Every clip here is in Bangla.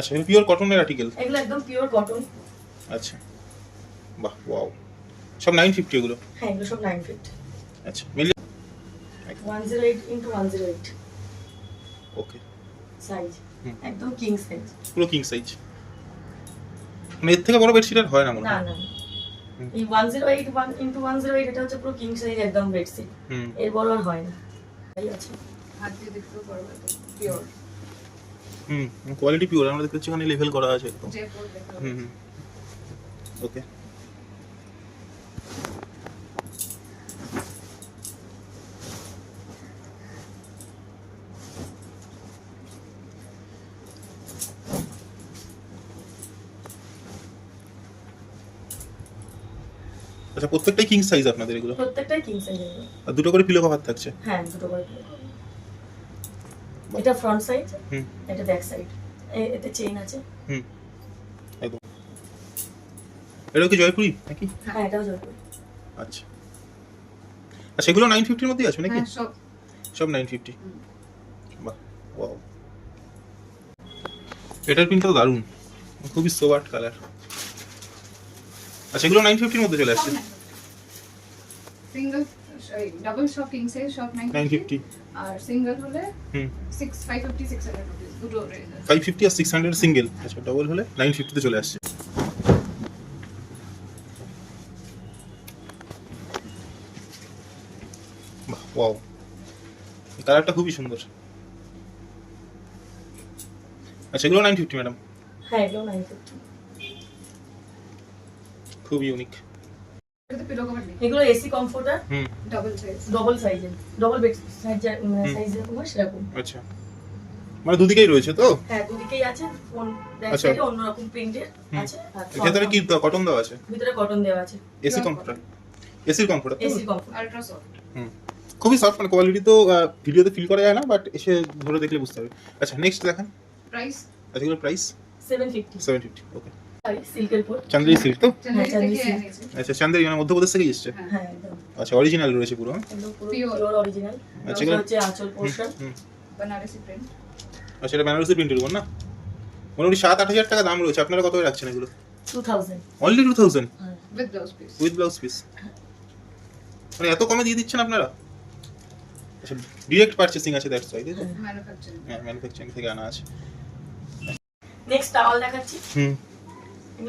আচ্ছা পিওর কটনের আর্টিকেল এগুলো একদম পিওর কটন আচ্ছা। বাহ ওয়াও সব নাইন ফিফটি এগুলো? হ্যাঁ এগুলো সব নাইন ফিট আচ্ছা মিলি one zero eight into eight okay size একদম কিং সাইজ পুরো কিং সাইজ মানে এর থেকে বড় বেডশিট আর হয় না মনে না হয় না। হুম। এই one zero eight one into one zero eight এটা হচ্ছে পুরো কিং সাইজ একদম বেডশিট হুম। এর বড় আর হয় না। এই আছে। হাত দিয়ে দেখতেও পারবে পিওর হুম কোয়ালিটি পিওর আমরা দেখতে পাচ্ছি লেভেল করা আছে একদম। হুম হুম। ওকে আচ্ছা প্রত্যেকটাই কিং সাইজ আপনাদের এগুলো? প্রত্যেকটাই কিং সাইজ আর দুটো করে পিলো কভার থাকছে? হ্যাঁ দুটো করে cover। এটা ফ্রন্ট সাইড হুম। এটা ব্যাক সাইড এতে চেইন আছে। হুম। একদম। এটা কি জয়পুরি নাকি? হ্যাঁ এটাও জয়পুর। আচ্ছা। আর সেগুলো নাইন ফিফটির মধ্যেই আছে নাকি? হ্যাঁ সব। সব নাইন ফিফটি। বাহ ওয়াও এটার প্রিন্টটাও দারুণ। খুবই সোয়ার্ট কালার আচ্ছা এগুলো নাইন ফিফটির মধ্যে চলে আসছে? সিঙ্গেল ডাবল কিং সাইজ সব নাইন 950 ফিফটি আর সিঙ্গেল হলে হুম। 6 550 600 রুপিস দুটো রেঞ্জ আছে। ফাইভ ফিফটি আর সিক্স হান্ড্রেড সিঙ্গেল আচ্ছা ডবল হলে নাইন ফিফটিতে চলে আসছে। বাহ ওয়াও কালারটা খুবই সুন্দর। আচ্ছা এগুলো নাইন ফিফটি ম্যাডাম হ্যাঁ এগুলো নাইন ফিফটি খুবই ইউনিক পিলো কভার নেই এগুলো AC comforter double size double সাইজের ডবল বেড সাইজ সাইজ যেরকম সেরকম। আচ্ছা। মানে দুদিকেই রয়েছে তো? হ্যাঁ দুদিকেই আছে। আচ্ছা। প্রিন্টের আছে। কি কটন দেওয়া আছে? ভিতরে কটন দেওয়া আছে। এসি কমফোর্টার এসির comforter AC comfort ultra soft হুম। খুবই সফট মানে কোয়ালিটি তো ভিডিওতে ফিল করা যায় না বাট এসে ধরে দেখলে বুঝতে হবে। আচ্ছা নেক্সট দেখান। প্রাইস আচ্ছা price seven fifty seven fifty okay সিল্কের উপর। চান্দেরি সিল্ক তো? থেকে আচ্ছা চান্দেরি মানে মধ্যপ্রদেশ থেকেই এসছে? হ্যাঁ হ্যাঁ একদম। আচ্ছা অরিজিনাল রয়েছে পুরো? হ্যাঁ? পিওর অরিজিনাল আচ্ছা, এগুলো- হচ্ছে আঁচল পোর্শন বেনারসি প্রিন্ট আচ্ছা এটা বেনারসি প্রিন্টের উপর না? মোটামুটি সাত আট হাজার টাকা দাম রয়েছে। আপনারা কত রাখছেন এগুলো? Two thousand only two thousand হ্যাঁ। With blouse piece with blouse piece মানে এত কমে দিয়ে দিচ্ছেন আপনারা? আচ্ছা ডিরেক্ট পারচেসিং আছে দ্যাটস ওয়াই ম্যানুফ্যাকচারিং হ্যাঁ ম্যানুফ্যাকচারিং থেকে আনা আছে। নেক্সট টাওয়াল দেখাচ্ছি। হুম।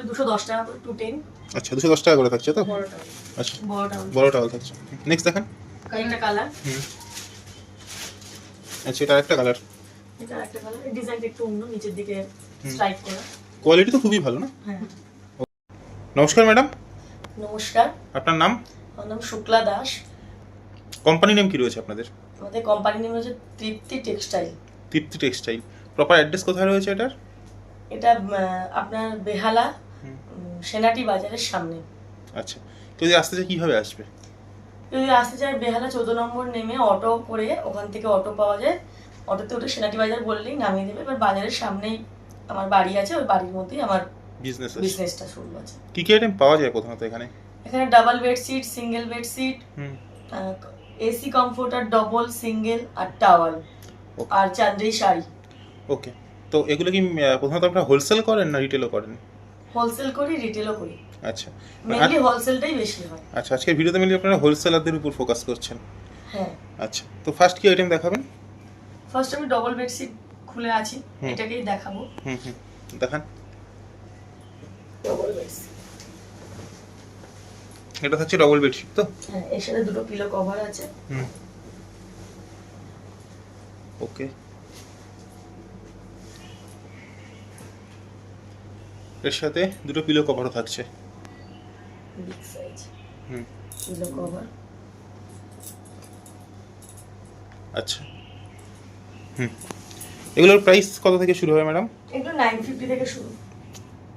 দুশো দশ টাকা করে টু টেন আচ্ছা দুশো দশ টাকা করে থাকছে তো? আচ্ছা বড় টাওয়াল থাকছে। নেক্সট দেখান। একটা কালার আচ্ছা এটা একটা কালার এটা একটা কালার ডিজাইনটা একটু অন্য নিচের দিকে। করা। কোয়ালিটি তো খুবই ভালো না? হ্যাঁ। নমস্কার ম্যাডাম নমস্কার। আপনার নাম? আমার নাম শুক্লা দাস। কোম্পানি নেম কি রয়েছে আপনাদের? আমাদের কোম্পানি নেম হচ্ছে Tripti textile. Tripti textile. Proper address কোথায় রয়েছে এটার? এটা আপনার বেহালা সেনাটি বাজারের সামনে। আচ্ছা। কেউ যদি আসতে চায় কীভাবে আসবে? যদি আসতে চায় বেহালা চৌদ্দ নম্বর নেমে অটো করে ওখান থেকে অটো পাওয়া যায়। অটোতে উঠে সেনাটি বাজার বললেই নামিয়ে দেবে। এবার বাজারের সামনেই আমার বাড়ি আছে ওই বাড়ির মধ্যেই আমার বিজনেস আছে। বিজনেসটা শুরু আছে। কী কী আইটেম পাওয়া যায় প্রথমত এখানে? এখানে ডাবল বেডশিট সিঙ্গেল বেডশিট হুম। এসি কমফোর্টার ডবল সিঙ্গেল আর টাওয়াল আর চান্দ্রি শাড়ি। ওকে তো এগুলো কি প্রথমত আপনারা হোলসেল করেন না রিটেলও করেন? হোলসেল করি রিটেলও করি। আচ্ছা। মেনলি হোলসেলটাই বেশি হয়। আচ্ছা আজকের ভিডিওতে মিলে আপনারা হোলসেলারদের উপর ফোকাস করছেন। হ্যাঁ। আচ্ছা তো ফার্স্ট কি আইটেম দেখাবেন? ফার্স্ট আমি ডবল বেডশিট খুলে আছি এটাকেই দেখাবো। হুম হুম দেখান। ডবল বেডশিট এটা হচ্ছে ডবল বেডশিট তো? হ্যাঁ এর সাথে দুটো পিলো কভার আছে। হুম। ওকে এর সাথে দুটো পিলো কভারও থাকছে। বিগ সাইজ হুম। পিলো কভার আচ্ছা। হুম। এগুলোর প্রাইস কত থেকে শুরু হয় ম্যাডাম এগুলো নাইন ফিফটি থেকে শুরু।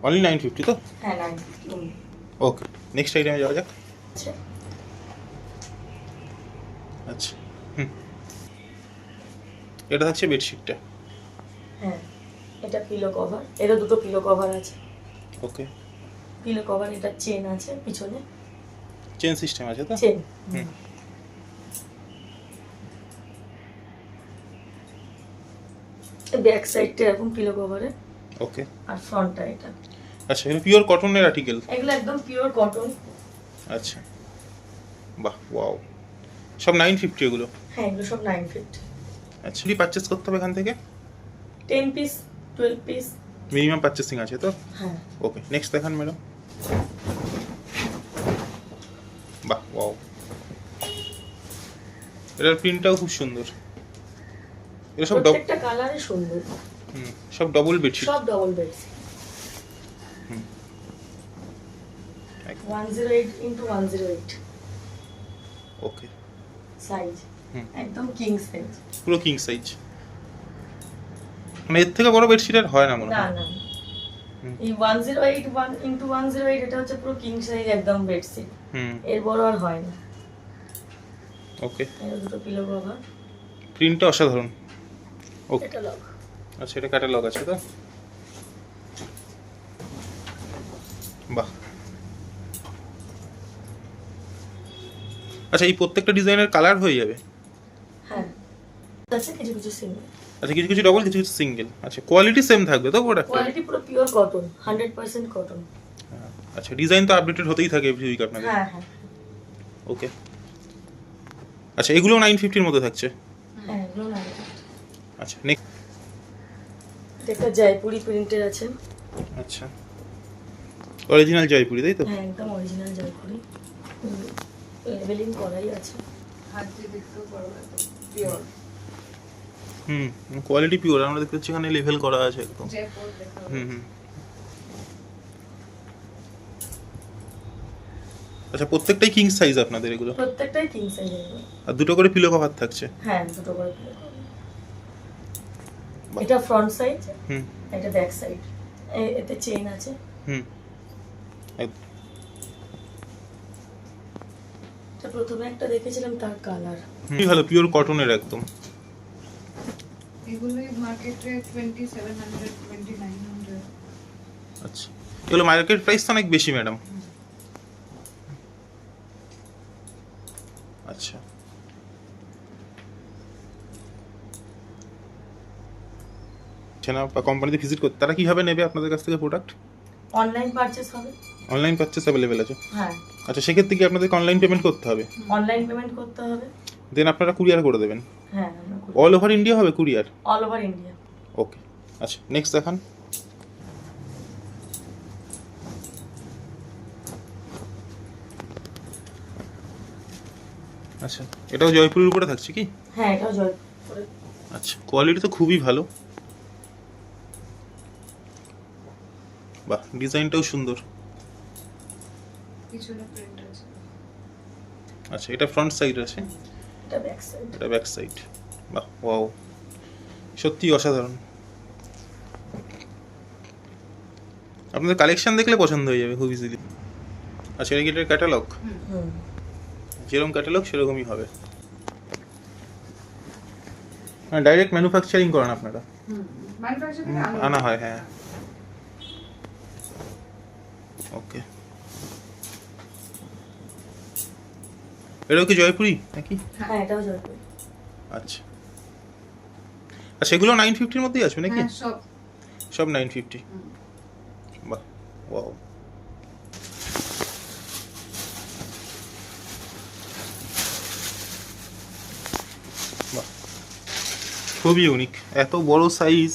অনলি নাইন ফিফটি তো? হ্যাঁ নাইন ফিফটি ওকে নেক্সট আইটেমে যাওয়া যাক। আছে আচ্ছা। হুম। এটা থাকছে বেডশিটটা হ্যাঁ। এটা পিলো কভার এরও দুটো পিলো কভার আছে। ওকে পিলো কভার এটা চেন আছে পিছনে। চেন সিস্টেম আছে তো? চেন ব্যাক সাইডটা এরকম পিলো কভারে ওকে আর ফ্রন্টটা এটা। আচ্ছা এটা পিওর কটনের আর্টিকেল এগুলো একদম পিওর কটন আচ্ছা। বাহ ওয়াও সব নাইন ফিফটি এগুলো? হ্যাঁ এগুলো সব নাইন ফিফটি আচ্ছা কি পারচেস করতে হবে এখান থেকে? Ten piece twelve piece minimum purchasing আছে তো? হ্যাঁ। ওকে নেক্সট দেখান ম্যাডাম বাহ ওয়াও এটার প্রিন্টটাও খুব সুন্দর। এটা সব প্রত্যেকটা কালারই সুন্দর। হুম, সব ডবল বেডশিট সব ডবল বেড হুম। একদম। One zero eight into one zero eight okay size হুম। একদম কিং সাইজ পুরো কিং সাইজ মানে এর থেকে বড় বেডশিট আর হয় না মনে হয়। এই one zero eight one into one zero eight এটা হচ্ছে পুরো কিং সাইজ একদম বেডশিট হুম। এর বড় আর হয় না। ওকে। এটা দুটো পিলো কভার প্রিন্টটা অসাধারণ। ওকে। এটা লক আচ্ছা এটা ক্যাটালগ আছে তো? বাহ। আচ্ছা এই প্রত্যেকটা ডিজাইনের কালার হয়ে যাবে? হ্যাঁ। আছে কিছু কিছু সিঙ্গেল আচ্ছা কিছু কিছু ডবল কিছু কিছু সিঙ্গেল আচ্ছা কোয়ালিটি সেম থাকবে তো প্রোডাক্ট কোয়ালিটি পুরো pure cotton hundred percent cotton আচ্ছা ডিজাইন তো আপডেটেড হতেই থাকে এভরি উইক আপনাদের হ্যাঁ হ্যাঁ। ওকে আচ্ছা এগুলো নাইন ফিফটির মধ্যে থাকছে? হ্যাঁ এগুলো না আচ্ছা নেক্সট এটা একটা জয়পুরি প্রিন্টের আছে। আচ্ছা। অরিজিনাল জয়পুরি তাই তো? হ্যাঁ একদম অরিজিনাল জয়পুরি। লেভেলিং করাই আছে। হাত দিয়ে দেখতেও পারবে পিওর হুম। কোয়ালিটি পিওর আমরা দেখতে পাচ্ছি এখানে লেভেল করা আছে একদম। হুম হুম। আচ্ছা প্রত্যেকটাই কিং সাইজ আপনাদের এগুলো? প্রত্যেকটাই কিং সাইজ আর দুটো করে পিলো কভার থাকছে? হ্যাঁ দুটো করে। এটা ফ্রন্ট সাইড হুম। এটা ব্যাক সাইড এতে চেন আছে। হুম। প্রথমে একটা দেখেছিলাম তার কালার খুবই ভালো পিওর কটনের একদম। এগুলোই মার্কেটে আচ্ছা। এগুলো মার্কেট প্রাইস তো অনেক বেশি ম্যাডাম আচ্ছা। না বা কোম্পানিতে ভিজিট করতে তারা কীভাবে নেবে আপনাদের কাছ থেকে প্রোডাক্ট অনলাইন পারচেস হবে। অনলাইন পারচেস অ্যাভেলেবেল আছে। হ্যাঁ। আচ্ছা সেক্ষেত্রে কি আপনাদেরকে অনলাইন পেমেন্ট করতে হবে? অনলাইন পেমেন্ট করতে হবে। দেন আপনারা কুরিয়ার করে দেবেন। হ্যাঁ অল ওভার ইন্ডিয়া হবে courier? All over India okay আচ্ছা নেক্সট দেখান। আচ্ছা এটাও জয়পুরের উপরে থাকছে কি? হ্যাঁ এটাও জয়পুরে। আচ্ছা কোয়ালিটি তো খুবই ভালো। বাহ ডিজাইনটাও সুন্দর। পিছনে প্রিন্ট আছে। আচ্ছা এটা ফ্রন্ট সাইড আছে। এটা ব্যাক সাইড এটা ব্যাক সাইড বাহ ওয়াও সত্যি অসাধারণ। আপনাদের কালেকশন দেখলে পছন্দ হয়ে যাবে খুব ইজিলি আচ্ছা এটা কি এটার ক্যাটালগ যেরকম ক্যাটালগ সেরকমই হবে। হ্যাঁ ডাইরেক্ট ম্যানুফ্যাকচারিং করেন আপনারা। আনা হয় হ্যাঁ। ওকে এটাও কি জয়পুরি? নাকি? হ্যাঁ এটাও জয়পুর। আচ্ছা। আর সেগুলো নাইন ফিফটির মধ্যেই আসবে নাকি? হ্যাঁ সব। সব নাইন ফিফটি হুম। বাহ ওয়াও বাহ। খুবই ইউনিক এত বড় সাইজ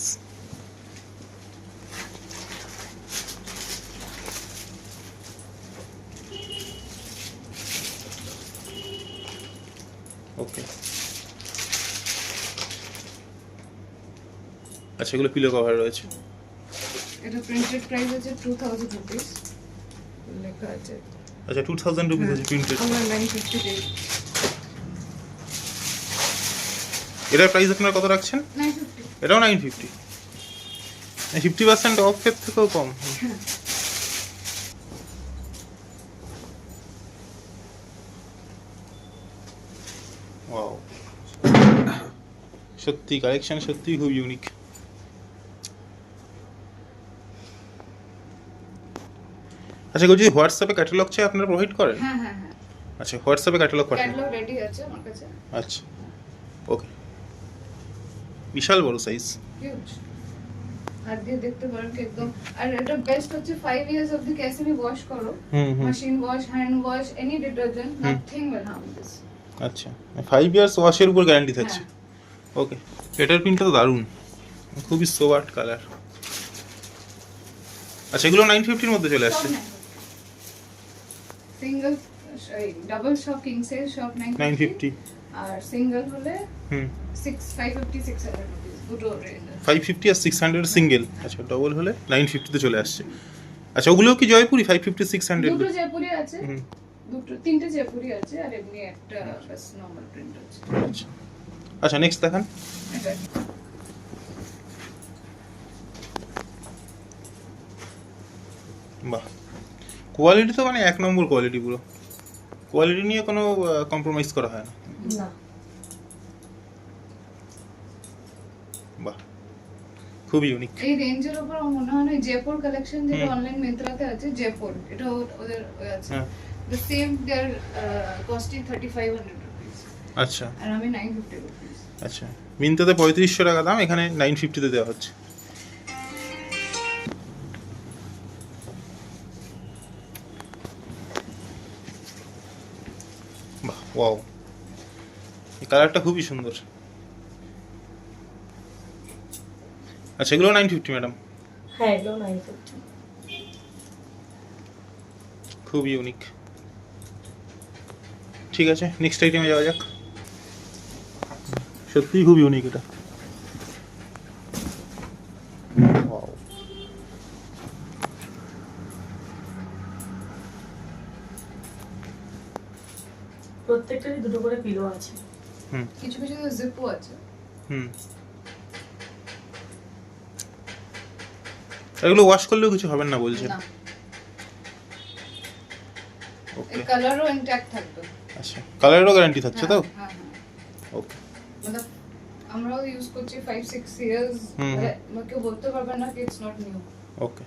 ওকে আচ্ছা এগুলো পিলো কভার রয়েছে। এটা প্রিন্টেড প্রাইস আছে টু থাউজেন্ড রুপিস লেখা আছে। আচ্ছা টু থাউজেন্ড রুপিস আছে প্রিন্টেড আমরা নাইন ফিফটি পেয়ে এটার প্রাইস আপনারা কত রাখছেন? নাইন ফিফটি এটাও নাইন ফিফটি ফিফটি পার্সেন্ট অফের থেকেও কম। ওয়াও সত্যি কালেকশন সত্যি খুব ইউনিক আচ্ছা গুজি হোয়াটসঅ্যাপে ক্যাটালগ চাই আপনারা প্রোভাইড করেন? হ্যাঁ হ্যাঁ হ্যাঁ। আচ্ছা হোয়াটসঅ্যাপে ক্যাটালগ পাঠান ক্যাটালগ রেডি আছে আমার কাছে। আচ্ছা ওকে। বিশাল বড় সাইজ হিউজ আর দিয়ে দেখতে পারেন কি একদম। আর এটা বেস্ট হচ্ছে 5 years of the case we wash করো machine wash hand wash any detergent nothing will harm this আচ্ছা 5 ইয়ার্স ওয়াশের উপর গ্যারান্টি থাকছে। ওকে এটার প্রিন্টটা তো দারুণ খুবই সোবার্ট কালার আচ্ছা এগুলো 950 এর মধ্যে চলে আসছে। Single double shop king size shop nine 950 fifty আর সিঙ্গেল হলে হুম। 6 550 600 রুপিস দুটো রেঞ্জ ফাইভ ফিফটি আর সিক্স হান্ড্রেড সিঙ্গেল আচ্ছা ডবল হলে নাইন ফিফটিতে চলে আসছে। আচ্ছা ওগুলো কি Jaipuri? Five fifty six hundred দুটো জয়পুরি আছে। দুটো তিনটে জয়পুরি আছে আর এমনি একটা বাস নরমাল প্রিন্ট আছে। আচ্ছা। আচ্ছা নেক্সট দেখান। এটা। বাহ। কোয়ালিটি তো মানে এক নম্বর কোয়ালিটি পুরো। কোয়ালিটি নিয়ে কোনো কম্প্রোমাইজ করা হয় না। বাহ। খুবই ইউনিক এই রেঞ্জের উপর মনে হয় না জয়পুর কালেকশন যেটা অনলাইন মিন্ত্রাতে আছে জয়পুর এটা ওদের আছে। হ্যাঁ। The same they are costing thirty five hundred rupees আচ্ছা। আর আমি নাইন ফিফটি রুপিস আচ্ছা। মিন্তাতে পঁয়ত্রিশশো টাকা দাম এখানে নাইন ফিফটিতে দেওয়া হচ্ছে। ওয়াও এই কালারটা খুবই সুন্দর। আচ্ছা এগুলো নাইন ফিফটি ম্যাডাম হ্যাঁ এগুলো নাইন ফিফটি খুব ইউনিক ঠিক আছে নেক্সট আইটেমে যাওয়া যাক। সত্যিই খুব ইউনিক এটা Wow. প্রত্যেকটারই দুটো করে পিলো আছে। হুম। কিছু কিছু জিপও আছে। হুম। এগুলো ওয়াশ করলেও কিছু হবে না বলছে না। ওকে কালারও ইনট্যাক্ট থাকবে। আচ্ছা কালারেরও গ্যারান্টি থাকছে হ্যাঁ, তো? হ্যাঁ, হ্যাঁ। ওকে মানে আমরাও ইউজ করছি 5 6 ইয়ার্স মানে কেউ বলতে পারবে না কি ইটস নট নিউ ওকে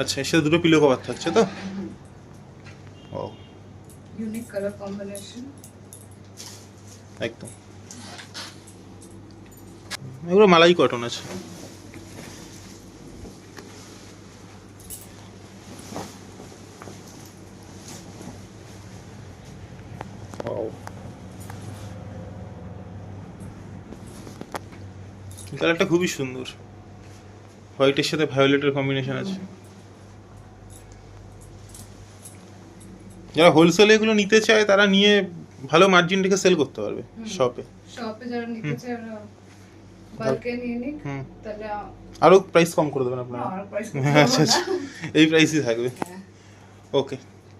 আচ্ছা সাথে দুটো পিলো কভার থাকছে তো? ও। ইউনিক কালার কম্বিনেশন একদম। এগুলো মালাই কটন আছে. কালারটা খুবই সুন্দর। হোয়াইটের সাথে ভায়োলেটের কম্বিনেশন আছে। যারা হোলসেলে এগুলো নিতে চায় তারা নিয়ে ভালো মার্জিন রেখে সেল করতে পারবে শপে শপে যারা নিতে চায় ওরা বাল্কে নিয়ে নিক তাহলে আ- আরও প্রাইস কম করে দেবেন আপনারা। আচ্ছা আচ্ছা। এই প্রাইসই থাকবে। ওকে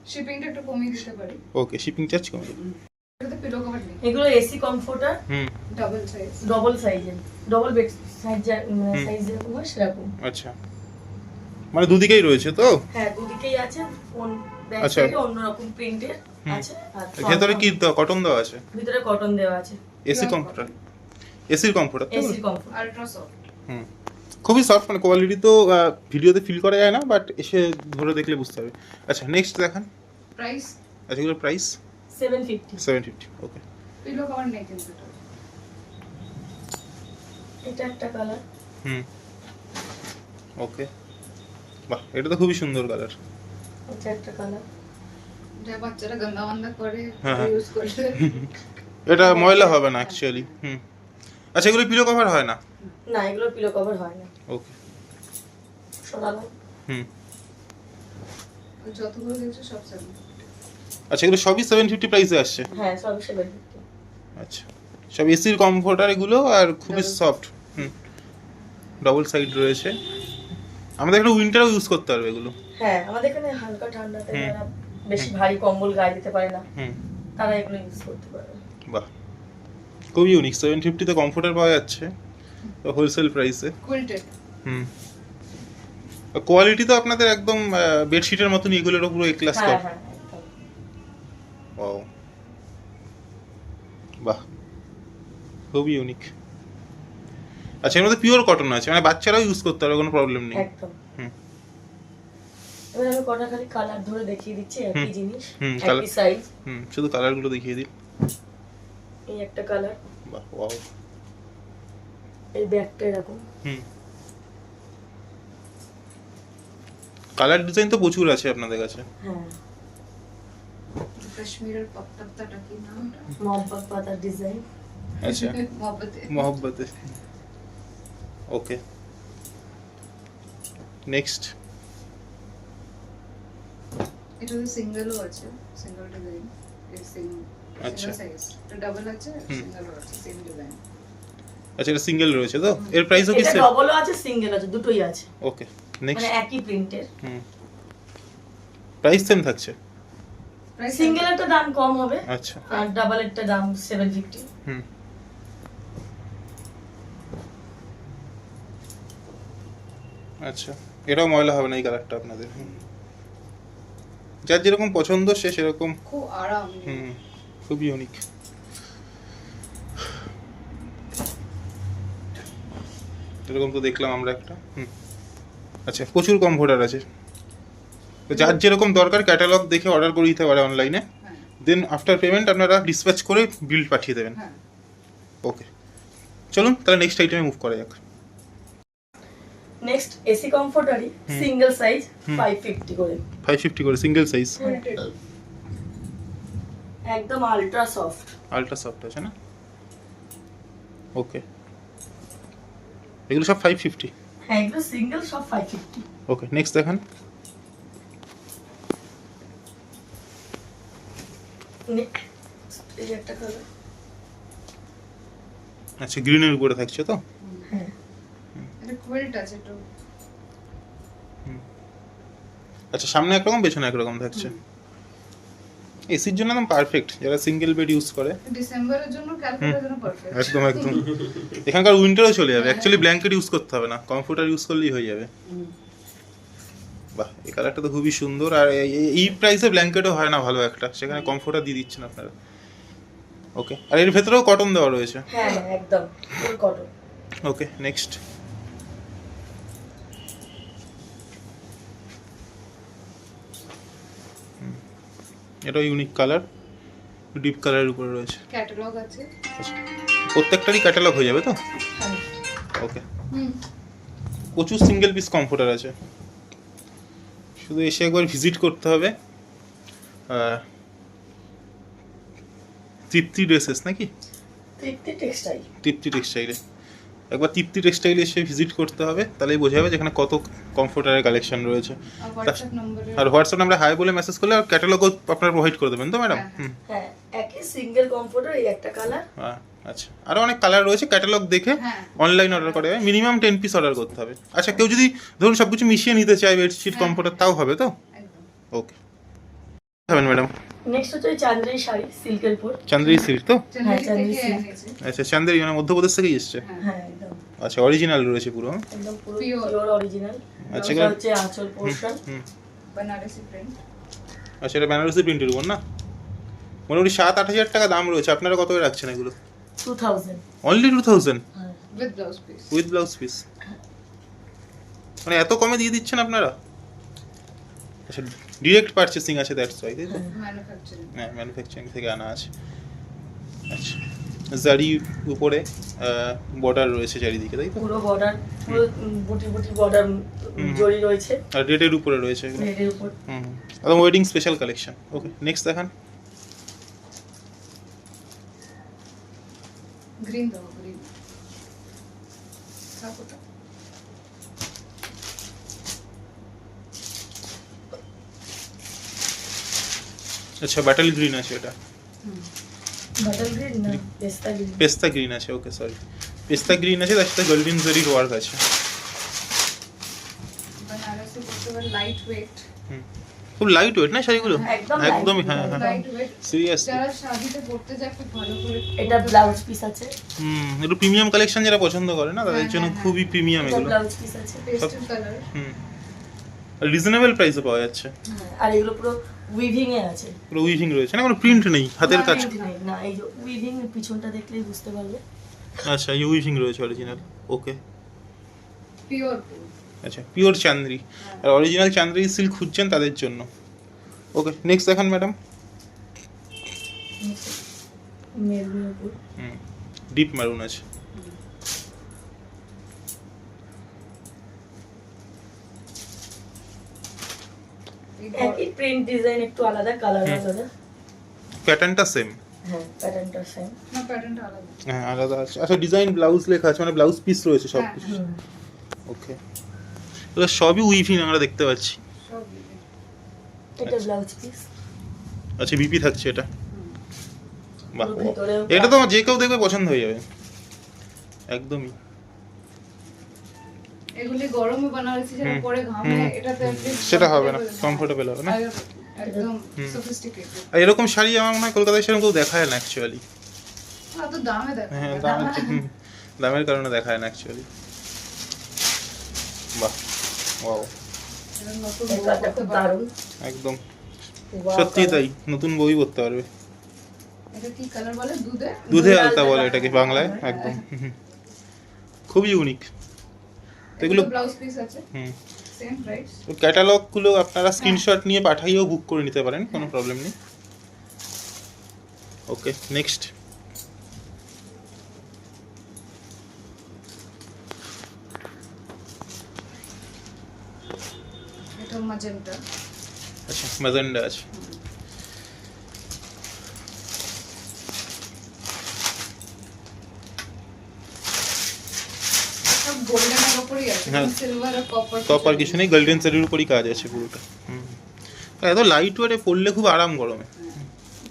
শিপিংটা একটু কমিয়ে দিতে পারি। ওকে শিপিং চার্জ কমে যাবে এটাতে পিলো কভার নেই। এগুলো এসি কমফোর্টার হুম। ডাবল সাইজ ডবল সাইজের ডবল বেড সাইজ হুম। সাইজ যেরকম হয় সেরকম। আচ্ছা। মানে দুদিকেই রয়েছে তো? হ্যাঁ দুদিকেই আছে। আচ্ছা। অন্যরকম প্রিন্টের হুম। আছে আর ভেতরে কি কটন দেওয়া আছে? ভিতরে কটন দেওয়া আছে। এসি কমফোর্টার এসির comforter AC comfort ultra soft হুম। খুবই সফট মানে কোয়ালিটি তো ভিডিওতে ফিল করা যায় না বাট এসে ধরে দেখলে বুঝতে হবে। আচ্ছা নেক্সট দেখান। প্রাইস আচ্ছা এগুলোর price seven fifty seven fifty okay pillow cover নেই কিন্তু এটা। এটা একটা কালার হুম। ওকে বাহ এটা তো খুবই সুন্দর কালার এটা একটা কালার যা বাচ্চারা গন্ধা বান্ধা করে হ্যাঁ, হ্যাঁ। ইউজ করলে। এটা ময়লা হবে না অ্যাকচুয়ালি হুম। আচ্ছা এগুলো পিলো কভার হয় না? না এগুলো পিলো কভার হয় না। ওকে সরালাম হুম। যতগুলো দেখছ সব সেভেন আচ্ছা এগুলো সবই সেভেন ফিফটি প্রাইসে আসছে? হ্যাঁ সব সেভেন ফিফটি আচ্ছা। সব এসির কমফোর্টার এগুলো আর খুবই সফট হুম। ডবল সাইড রয়েছে। আমাদের একটা উইন্টারও ইউজ করতে পারবে এগুলো। হ্যাঁ আমাদের এখানে হালকা ঠান্ডাতে। যারা বেশি ভারী কম্বল গায়ে দিতে পারে না। হুম তারা এগুলো ইউজ করতে পারে বাহ। খুবই ইউনিক সেভেন ফিফটিতে কমফোর্টার পাওয়া যাচ্ছে হোলসেল প্রাইসে হুম। কোয়ালিটি তো আপনাদের একদম বেডশিটের মতন এগুলোর পুরো এ ক্লাস হ্যাঁ হ্যাঁ। ও বাহ। খুবই ইউনিক আচ্ছা এর মধ্যে পিওর কটন আছে মানে বাচ্চারাও ইউজ করতে পারবে কোনো প্রবলেম নেই। একদম। হুম। এবার আমি কটা খালি কালার ধরে দেখিয়ে দিচ্ছি একই জিনিস হুম, একই সাইজ হুম শুধু কালারগুলো দেখিয়ে দিন এই একটা কালার বাহ ওয়াও এই ব্যাগটা এরকম। হুম। কালার ডিজাইন তো প্রচুর আছে আপনাদের কাছে। হ্যাঁ। কাশ্মীরের কি নাম মহব্বত পাতার ডিজাইন আচ্ছা। মহব্বতে। মোহব্বতে। ওকে নেক্সট এটা সিঙ্গেলও আছে সিঙ্গেল ডিজাইন আচ্ছা। ডাবল আছে। সিঙ্গেলও আছে সেম ডিজাইন আচ্ছা এটা সিঙ্গেল রয়েছে তো? এর প্রাইসও কি সেম ডবলও আছে সিঙ্গেল আছে দুটোই আছে। ওকে নেক্সট মানে একই প্রিন্টের হুম। প্রাইস সেম থাকছে? সিঙ্গেল একটা দাম কম হবে। আচ্ছা। আর ডাবল একটা দাম সেভেন ফিফটি হুম। আচ্ছা এটাও ময়লা হবে না এই কালারটা আপনাদের। হুম। যার যেরকম পছন্দ সে সেরকম খুব আরাম হুম খুবই ইউনিক এরকম তো দেখলাম আমরা একটা হুম। আচ্ছা প্রচুর কমফোর্টার আছে। তো যার যেরকম দরকার ক্যাটালগ দেখে অর্ডার করে দিতে পারে অনলাইনে হ্যাঁ। দেন আফটার পেমেন্ট আপনারা ডিসপ্যাচ করে বিল পাঠিয়ে দেবেন। হ্যাঁ। ওকে চলুন তাহলে নেক্সট আইটেমে মুভ করা যাক। নেক্সট এসি কমফোর্টারই সিঙ্গেল সাইজ হুম। ফাইভ ফিফটি করে। ফাইভ ফিফটি করে সিঙ্গেল সাইজ একদম আলট্রা সফট আলট্রা সফট আছে না? ওকে এগুলো সব ফাইভ ফিফটি হ্যাঁ এগুলো সিঙ্গেল সব ফাইভ ফিফটি ওকে নেক্সট দেখান। এই একটা কালার আচ্ছা গ্রিনের উপরে থাকছে তো? হ্যাঁ। এটা কুয়েল্ট আছে একটু আচ্ছা সামনে একরকম পেছনে একরকম থাকছে। এসির জন্য একদম পারফেক্ট যারা সিঙ্গেল বেড ইউজ করে। ডিসেম্বরের জন্য ক্যালকুলেটার জন্য পারফেক্ট একদম একদম। এখানকার উইন্টারও চলে যাবে। অ্যাকচুয়ালি ব্ল্যাঙ্কেট ইউজ করতে হবে না। কমফোর্টার ইউজ করলেই হয়ে যাবে। বাহ এই কালারটা তো খুবই সুন্দর। আর এই- প্রাইসে ব্ল্যাঙ্কেটও হয় না ভালো একটা। সেখানে কমফোর্টার দিয়ে দিচ্ছেন আপনারা। ওকে আর এর ভেতরেও কটন দেওয়া রয়েছে। হ্যাঁ হ্যাঁ একদম কটন ওকে নেক্সট এটা ইউনিক কালার ডিপ কালারের উপরে রয়েছে। ক্যাটালগ আছে। আচ্ছা প্রত্যেকটারই ক্যাটালগ হয়ে যাবে তো? হ্যাঁ। ওকে হুম। প্রচুর সিঙ্গেল পিস কমফোর্টার আছে। শুধু এসে একবার ভিজিট করতে হবে। তৃপ্তি ড্রেসেস নাকি? তৃপ্তি টেক্সটাইল তৃপ্তি টেক্সটাইলে একবার তৃপ্তি টেক্সটাইলে এসে ভিজিট করতে হবে তাহলেই বোঝা যাবে যেখানে কত কমফোর্টারের কালেকশন রয়েছে। আর হোয়াটসঅ্যাপ নম্বরে হাই বলে মেসেজ করলে আর ক্যাটালগও আপনারা প্রোভাইড করে দেবেন তো ম্যাডাম হ্যাঁ, হ্যাঁ একই সিঙ্গেল কমফোর্টার এই একটা কালার আহ, আচ্ছা। আরও অনেক কালার রয়েছে ক্যাটালগ দেখে হ্যাঁ। অনলাইন অর্ডার করে। মিনিমাম টেন পিস অর্ডার করতে হবে। আচ্ছা কেউ যদি ধরুন সব কিছু মিশিয়ে নিতে চায় বেডশিট হ্যাঁ। কমফোর্টার তাও হবে তো? একদম। ওকে হবেন ম্যাডাম? নেক্সট হচ্ছে চান্দ্রি শাড়ি সিল্কের উপর। চান্দ্রি সিল্ক তো? থেকে আচ্ছা চান্দ্রি মানে মধ্যপ্রদেশ থেকেই এসছে? হ্যাঁ। হ্যাঁ একদম। আচ্ছা অরিজিনাল রয়েছে পুরো হ্যাঁ? একদম পুরো পিওর অরিজিনাল আচ্ছা, এটা হচ্ছে আঁচল পোর্শন হুম। বেনারসি প্রিন্ট আচ্ছা এটা বেনারসি প্রিন্টের উপর না? মোটামুটি সাত আট হাজার টাকা দাম রয়েছে। আপনারা কত করে রাখছেন এগুলো? Two thousand only two thousand হ্যাঁ। With blouse piece with blouse piece মানে এত কমে দিয়ে দিচ্ছেন আপনারা? আচ্ছা ডিরেক্ট পারচেসিং আছে দ্যাটস ওয়াই তাই তো? হ্যাঁ। ম্যানুফ্যাকচারিং হ্যাঁ ম্যানুফ্যাকচারিং থেকে আনা আছে। আচ্ছা। জারি উপরে বর্ডার রয়েছে চারিদিকে তাই তো? পুরো বর্ডার পুরো বুটি বুটি বর্ডার জড়ি রয়েছে। আর রেটের উপরে রয়েছে এগুলো? রেডের উপর। হুম হুম। একদম wedding special collection okay next দেখান। গ্রিন দাও গ্রিন আচ্ছা ব্যাটাল গ্রিন আছে এটা। গ্রিন না পেস্তা গ্রিন পেস্তা গ্রিন আছে ওকে সরি পেস্তা গ্রিন আছে তার সাথে গোল্ডেন জরির ওয়ার্ক আছে। লাইট ওয়েট হুম। খুব লাইট ওয়েট না শাড়িগুলো? একদমই light হ্যাঁ হ্যাঁ। লাইট ওয়েট সিরিয়াস যারা শাদিতে পড়তে যায় খুব ভালো করে এটা ব্লাউজ পিস আছে। হুম একটু প্রিমিয়াম কালেকশন যারা পছন্দ করে না তাদের হ্যাঁ, জন্য হ্যাঁ, খুবই প্রিমিয়াম এগুলো। ব্লাউজ পিস আছে। পেস্টেল কালার হুম। রিজনেবল প্রাইসে পাওয়া যাচ্ছে। হ্যাঁ, আর এগুলো পুরো উইভিং এ আছে। পুরো উইভিং রয়েছে না কোনো প্রিন্ট নেই হাতের কাজ। না এই যে উইভিং পিছনটা দেখলেই বুঝতে পারবে। আচ্ছা এই উইভিং রয়েছে অরিজিনাল ওকে পিওর আচ্ছা পিওর চান্দ্রি আর অরিজিনাল চান্দ্রি সিল্ক খুঁজছেন তাদের জন্য। ওকে নেক্সট দেখান ম্যাডাম হুম ডিপ মারুন আছে। একই প্রিন্ট ডিজাইন একটু আলাদা কালার আলাদা। প্যাটার্নটা সেম হ্যাঁ প্যাটার্নটা সেম না প্যাটার্নটা আলাদা। হ্যাঁ আলাদা আছে। আচ্ছা ডিজাইন ব্লাউজ লেখা আছে মানে ব্লাউজ পিস রয়েছে সব হ্যাঁ, কিছু। ওকে এগুলো সবই উইভিং আমরা দেখতে পাচ্ছি। এটা ব্লাউজ পিস আচ্ছা বিপি থাকছে এটা। বাহ এটা তো আমার যে কেউ দেখবে পছন্দ হয়ে যাবে। একদমই। এগুলি গরমে বানারসি যেটা হুম, পরে ঘামে এটাতে সেটা হবে না কমফোর্টেবল হবে না। একদম হুম। সফিস্টিকেটেড আর এরকম শাড়ি আমার মনে হয় কলকাতায় সেরকম কেউ দেখায় না অ্যাকচুয়ালি এত দামে দেখো হ্যাঁ দামের দামের কারণে দেখায় না অ্যাকচুয়ালি বাহ ওয়াও খুব একদম। সত্যি তাই নতুন বই পড়তে পারবে। এটা কি কালার বলে? দুধে? আলতা বলে। এটাকে বাংলায় একদম। হুম। খুবই ইউনিক তো এগুলো ব্লাউজ পিস আছে। হুম। সেম প্রাইস ক্যাটালগুলো আপনারা স্ক্রিনশট নিয়ে পাঠাইয়েও বুক করে নিতে পারেন কোনো প্রবলেম নেই। ওকে নেক্সট এটা ম্যাজেন্টা আচ্ছা ম্যাজেন্ডা আছে সব গোল্ডেনের উপরই আছে হ্যাঁ। কপার কিছু নেই। গোল্ডেন শাড়ির উপরই কাজ আছে পুরোটা। হুম। আর এত লাইট ওয়ারে পরলে খুব আরাম গরমে।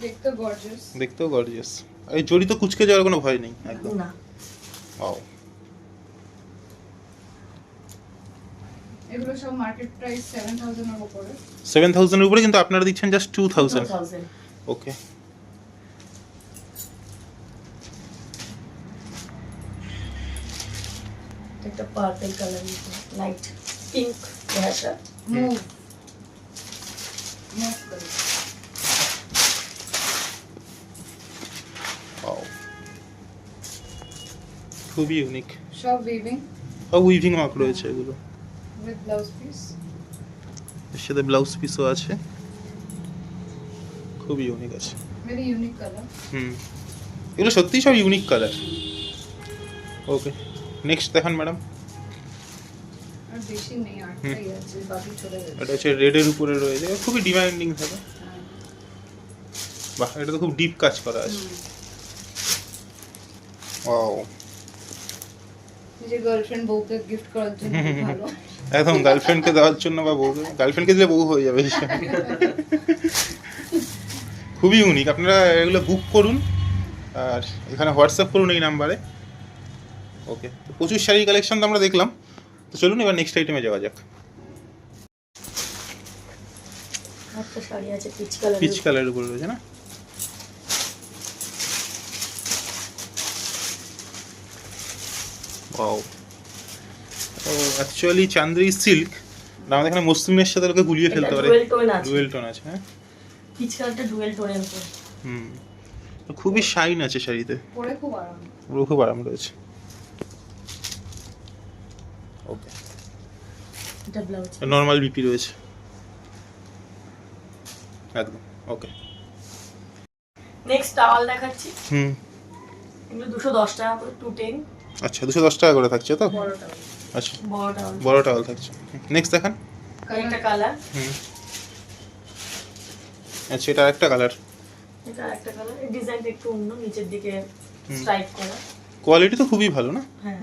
দেখতে গর্জিয়াস দেখতেও গর্জিয়াস আর এই জড়ি তো কুচকে যাওয়ার কোনো ভয় নেই একদম। না। Wow. এগুলো সব মার্কেট প্রাইস 7000 এর উপরে। সেভেন থাউজেন্ডের উপরে কিন্তু আপনারা দিচ্ছেন জাস্ট টু থাউজেন্ড 2000 ওকে একটা পার্পল কালার নিতে লাইট পিঙ্ক ভাষা মুভ মুভ করে খুবই ইউনিক সব উইভিং সব উইভিং মার্ক রয়েছে এগুলো। উইথ ব্লাউজ পিস এর সাথে ব্লাউজ পিসও আছে। খুবই ইউনিক আছে। ভেরি ইউনিক কালার হুম। এগুলো সত্যিই সব ইউনিক কালার ওকে নেক্সট দেখান ম্যাডাম। আর বেশি নেই আটটাই আছে বাকি চলে এটা হচ্ছে রেডের উপরে রয়েছে খুবই ডিমান্ডিং থাকে। হ্যাঁ। বাহ এটা তো খুব ডিপ কাজ করা আছে। হুম। ওয়াও নিজের গার্লফ্রেন্ড বউকে গিফট করার জন্য ভালো। একদম গার্লফ্রেন্ডকে দেওয়ার জন্য বা বউ গার্লফ্রেন্ডকে দিলে বউ হয়ে যাবে। খুবই ইউনিক আপনারা এগুলো বুক করুন আর এখানে হোয়াটসঅ্যাপ করুন এই নাম্বারে ওকে তো প্রচুর শাড়ি কালেকশন তো আমরা দেখলাম। তো চলুন এবার নেক্সট আইটেমে যাওয়া যাক। একটা শাড়ি আছে পিচ কালার পিচ কালারের উপরে রয়েছে না? ওয়াও তো অ্যাকচুয়ালি চান্দ্রি সিল্ক আমাদের এখানে মসলিনের সাথে গুলিয়ে ফেলতে পারে। ডুয়েল টোন আছে। হ্যাঁ? পিচ কালারটা ডুয়েল টোনের উপর। হুম। তো খুবই শাইন আছে শাড়িতে। পরে খুব আরাম। পুরো খুব আরাম রয়েছে। ওকে এটা ব্লাউজ নর্মাল বিপি রয়েছে। একদম ওকে নেক্সট টাওয়াল দেখাচ্ছি। হুম। এগুলো দুশো দশ টাকা করে টু টেন আচ্ছা দুশো দশ টাকা করে থাকছে তো? বড় টাওয়াল আচ্ছা। বড় টাওয়াল বড় টাওয়াল থাকছে। নেক্সট দেখান। কালার হুম। আচ্ছা এটা একটা কালার এটা একটা কালার এই ডিজাইনটা একটু অন্য নিচের দিকে। স্ট্রাইপ করা। কোয়ালিটি তো খুবই ভালো না? হ্যাঁ।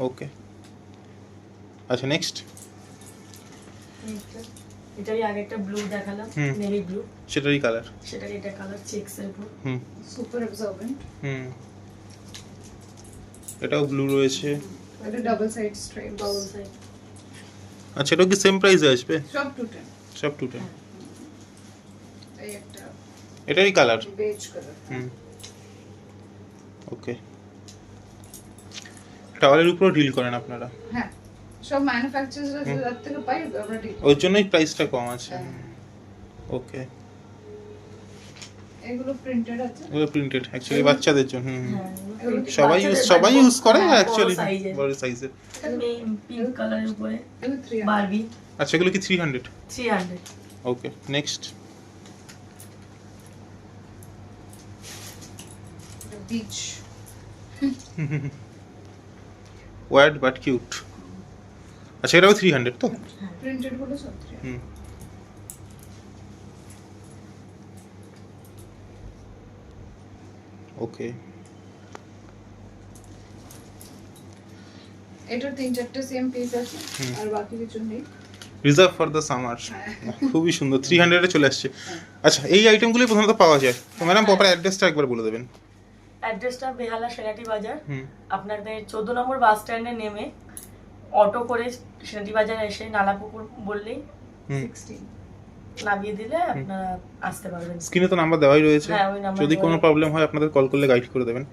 ওকে আচ্ছা নেক্সট। এটারই আগে একটা ব্লু দেখালাম হুম। নেভি ব্লু সেটারই কালার সেটার এটা কালার চেক্স এর উপর হুম। সুপার অবজার্ভেন্ট হুম। এটাও ব্লু রয়েছে। এটা double side stripe double side আচ্ছা এটাও কি সেম প্রাইসে আসবে? সব টুটে সব টু এই একটা এটারই কালার বেজ কালার হুম। ওকে টাওয়ালের উপরও ডিল করেন আপনারা। হ্যাঁ। সব ম্যানুফ্যাকচারার থেকে পাই আমরা ওর জন্যই প্রাইসটা কম আছে। হ্যাঁ। ওকে এগুলো প্রিন্টেড আছে। ওগুলো প্রিন্টেড অ্যাকচুয়ালি বাচ্চাদের জন্য হুম, হুম। হ্যাঁ, সবাই ইউজ সবাই ইউজ করে হ্যাঁ, অ্যাকচুয়ালি বড় সাইজের পিঙ্ক কালারের উপরে বারবি আচ্ছা এগুলো কি three hundred three hundred okay next bit weird but cute আচ্ছা এটাও থ্রি হান্ড্রেড তো? হুম। ওকে এটার তিন চারটে সেম পিস আছে আর বাকি কিছু নেই। রিজার্ভ ফর দ্য সামার খুবই সুন্দর। থ্রি হান্ড্রেডে চলে আসছে। আচ্ছা এই আইটেমগুলি প্রথমত পাওয়া যায়। তো ম্যাডাম প্রপার অ্যাড্রেসটা একবার বলে দেবেন। অ্যাড্রেসটা বেহালা সেনাটি বাজার। হুম। আপনাদের চোদ্দ নম্বর বাস স্ট্যান্ডে নেমে অটো করে সেনাটি বাজার এসে নালাপুকুর বললেই নামিয়ে দিলে আপনারা আসতে পারবেন। স্ক্রিনে তো নাম্বার দেওয়াই রয়েছে। হ্যাঁ, যদি কোনো প্রবলেম হয় আপনাদের কল করলে গাইড করে দেবেন।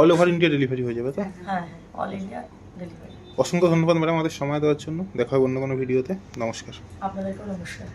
অল ওভার ইন্ডিয়া ডেলিভারি হয়ে যাবে তো হ্যাঁ অল ইন্ডিয়া ডেলিভারি অসংখ্য ধন্যবাদ ম্যাডাম আমাদের সময় দেওয়ার জন্য। দেখা হবে অন্য কোনো ভিডিওতে নমস্কার। আপনাদেরকেও নমস্কার।